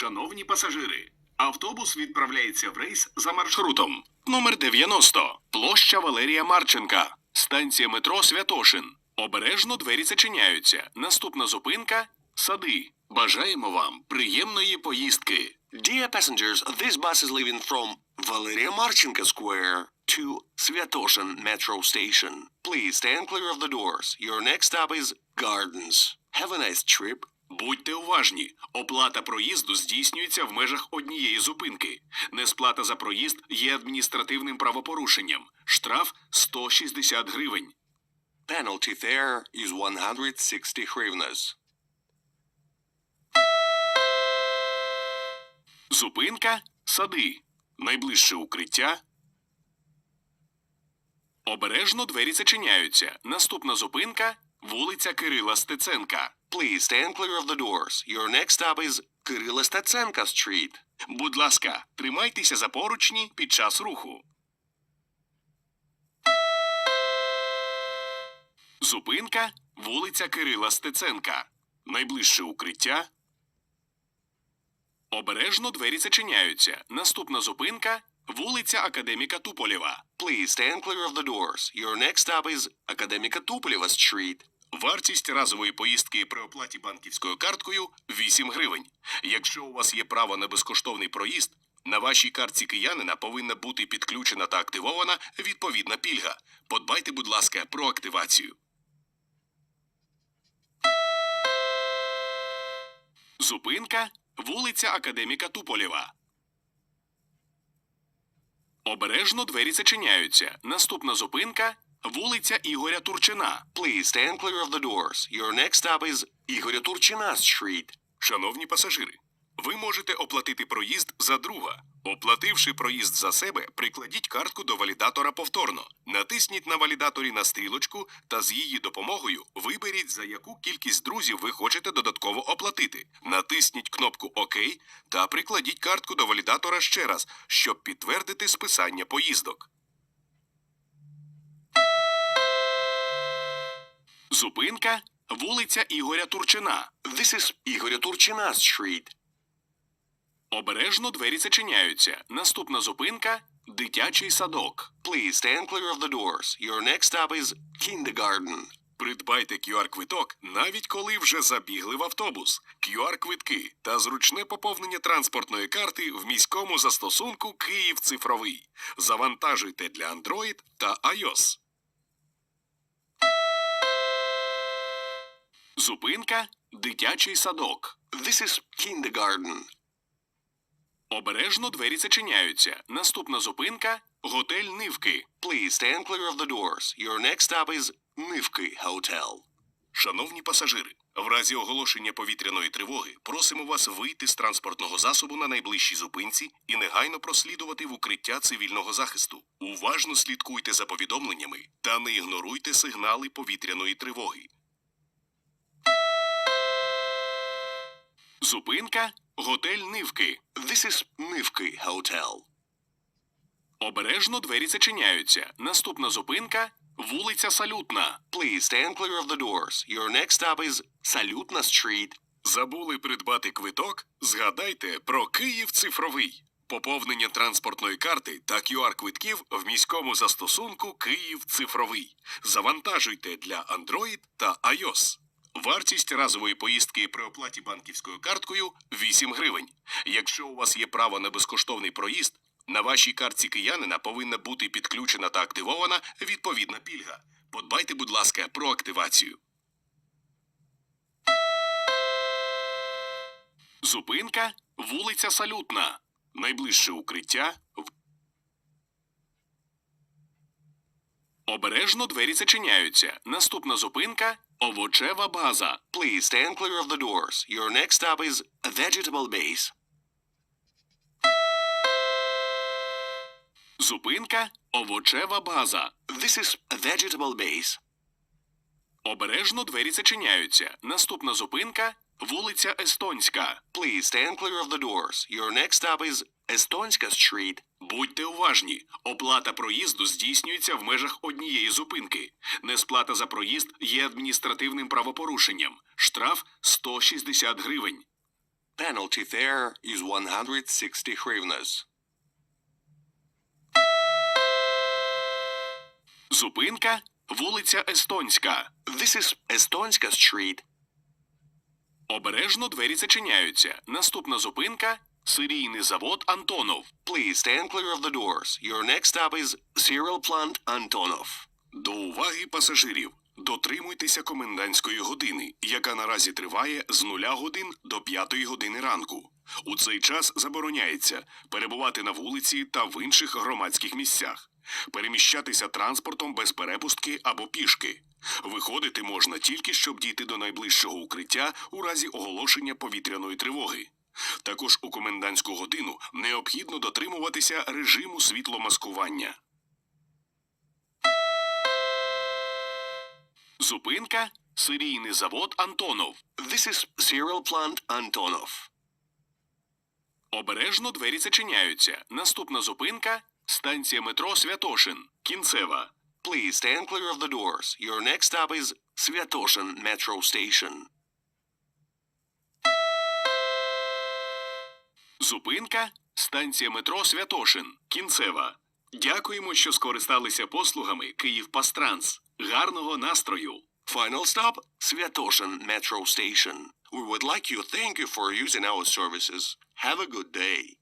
Шановні пасажири, автобус відправляється в рейс за маршрутом номер 90, площа Валерія Марченка, станція метро Святошин. Обережно двері зачиняються. Наступна зупинка сади. Бажаємо вам приємної поїздки. Dear passengers, this bus is leaving from Valeria Marchenko Square to Sviatoshin Metro Station. Please stand clear of the doors. Your next stop is Gardens. Have a nice trip. Будьте уважні, оплата проїзду здійснюється в межах однієї зупинки. Несплата за проїзд є адміністративним правопорушенням. Штраф 160 гривень. Penalty there is 160 hryvnias. Зупинка сади. Найближче укриття. Обережно двері зачиняються. Наступна зупинка вулиця Кирила Стеценка. Please stand clear of the doors. Your next stop is Kirill Stetsenko Street. Будь ласка, тримайтеся за поручні під час руху. Зупинка вулиця Кирила Стеценка. Найближче укриття. Обережно двері зачиняються. Наступна зупинка вулиця Академіка Туполєва. Please stand clear of the doors. Your next stop is Akademika Tupolyova Street. Вартість разової поїздки при оплаті банківською карткою 8 гривень. Якщо у вас є право на безкоштовний проїзд, на вашій картці киянина повинна бути підключена та активована відповідна пільга. Подбайте, будь ласка, про активацію. Зупинка вулиця Академіка Туполєва. Обережно двері зачиняються. Наступна зупинка вулиця Ігоря Турчина. Please stand clear of the doors. Your next stop is Igorya Turchina Street. Шановні пасажири, ви можете оплатити проїзд за друга. Оплативши проїзд за себе, прикладіть картку до валідатора повторно. Натисніть на валідаторі на стрілочку та з її допомогою виберіть, за яку кількість друзів ви хочете додатково оплатити. Натисніть кнопку ОК та прикладіть картку до валідатора ще раз, щоб підтвердити списання поїздок. Зупинка вулиця Ігоря Турчина. This is Igorya Turchina Street. Обережно двері зачиняються. Наступна зупинка дитячий садок. Please stand clear of the doors. Your next stop is Kindergarten. Придбайте QR-квиток, навіть коли вже забігли в автобус. QR-квитки та зручне поповнення транспортної карти в міському застосунку Київ цифровий. Завантажуйте для Android та iOS. Зупинка дитячий садок. This is Kindergarten. Обережно двері зачиняються. Наступна зупинка готель Нивки. Please stand clear of the doors. Your next stop is Nivki Hotel. Шановні пасажири, в разі оголошення повітряної тривоги просимо вас вийти з транспортного засобу на найближчій зупинці і негайно прослідувати в укриття цивільного захисту. Уважно слідкуйте за повідомленнями та не ігноруйте сигнали повітряної тривоги. Зупинка готель Нивки. This is Nivki Hotel. Обережно двері зачиняються. Наступна зупинка вулиця Салютна. Please stand clear of the doors. Your next stop is Salutna Street. Забули придбати квиток? Згадайте про Київ цифровий. Поповнення транспортної карти та QR-квитків в міському застосунку Київ цифровий. Завантажуйте для Android та iOS. Вартість разової поїздки при оплаті банківською карткою 8 гривень. Якщо у вас є право на безкоштовний проїзд, на вашій картці киянина повинна бути підключена та активована відповідна пільга. Подбайте, будь ласка, про активацію. Зупинка вулиця Салютна. Найближче укриття. в- Обережно двері зачиняються. Наступна зупинка овочева база. Please stand clear of the doors. Your next stop is Vegetable Base. Зупинка овочева база. This is Vegetable Base. Обережно двері зачиняються. Наступна зупинка вулиця Естонська. Please stand clear of the doors. Your next stop is Estonska Street. Будьте уважні, оплата проїзду здійснюється в межах однієї зупинки. Несплата за проїзд є адміністративним правопорушенням. Штраф 160 гривень. Penalty fare is 160 hryvnias. Зупинка вулиця Естонська. This is Estonska Street. Обережно двері зачиняються. Наступна зупинка Сирійний завод Антонов. Please stand clear of the doors. Your next stop is Cereal Plant Antonov. До уваги пасажирів. Дотримуйтеся комендантської години, яка наразі триває з 0 годин до 5 години ранку. У цей час забороняється перебувати на вулиці та в інших громадських місцях, переміщатися транспортом без перепустки або пішки. Виходити можна тільки щоб дійти до найближчого укриття у разі оголошення повітряної тривоги. Також у комендантську годину необхідно дотримуватися режиму світломаскування. Зупинка Сирійний завод Антонов. This is Cereal Plant Antonov. Обережно двері зачиняються. Наступна зупинка станція метро Святошин. Кінцева. Please stand clear of the doors. Your next stop is Sviatoshin Metro Station. Зупинка станція метро Святошин. Кінцева. Дякуємо, що скористалися послугами Київпастранс. Гарного настрою! Final stop, Святошин Metro Station. We would like you thank you for using our services. Have a good day.